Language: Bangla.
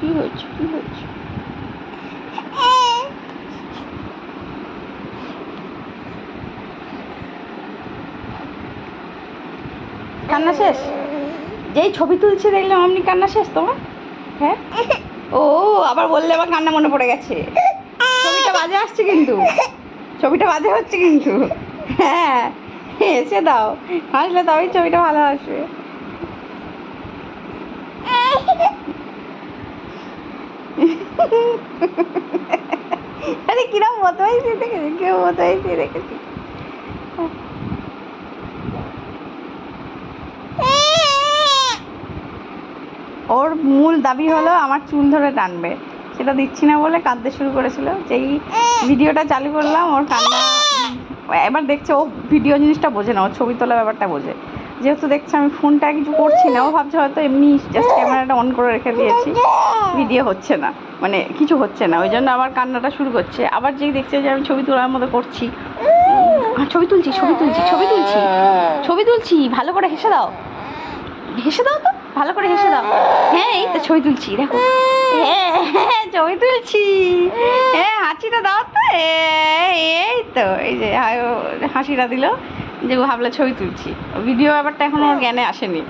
কি হচ্ছে কি হচ্ছে কান্না শেষ? যেই ছবি তুলছে দেখলাম আপনি কান্না শেষ তোমার? হ্যাঁ? ও, আবার বললে আবার কান্না মনে পড়ে গেছে। ছবিটা বাজে আসছে কিন্তু। ছবিটা বাজে হচ্ছে কিন্তু। হ্যাঁ এসে দাও। হাসলে তবেই ছবিটা ভালো আসবে। আরে কিরম মতো হয়েছে দেখেছি, কিরম মতো হয়েছে দেখেছি। ওর মূল দাবি হলো আমার চুল ধরে টানবে। সেটা দিচ্ছি না বলে কাঁদতে শুরু করেছিল। যেই ভিডিওটা চালু করলাম, ওর কান্না এবার দেখছে ও ভিডিও জিনিসটা বোঝে না, ও ছবি তোলা ব্যাপারটা বোঝে। যেহেতু দেখছে আমি ফোনটা কিছু করছি না, ও ভাবছে হয়তো এমনি জাস্ট ক্যামেরাটা অন করে রেখে দিয়েছি। ভিডিও হচ্ছে না মানে কিছু হচ্ছে না, ওই জন্য আবার কান্নাটা শুরু করছে। আবার যেই দেখছে যে আমি ছবি তোলার মতো করছি। ছবি তুলছি ছবি তুলছি ছবি তুলছি ছবি তুলছি, ভালো করে হেসে দাও। হেসে দাও তো, ভালো করে হেসে দাও। হ্যাঁ এই তো ছবি তুলছি, দেখো। হ্যাঁ ছবি তুলছি। হ্যাঁ হাসিটা দাও তো। এই তো, এই যে, হাসিটা দিল। যে ভাবলো ছবি তুলছি। ভিডিও ব্যাপারটা এখনও ওর জ্ঞানে আসেনি।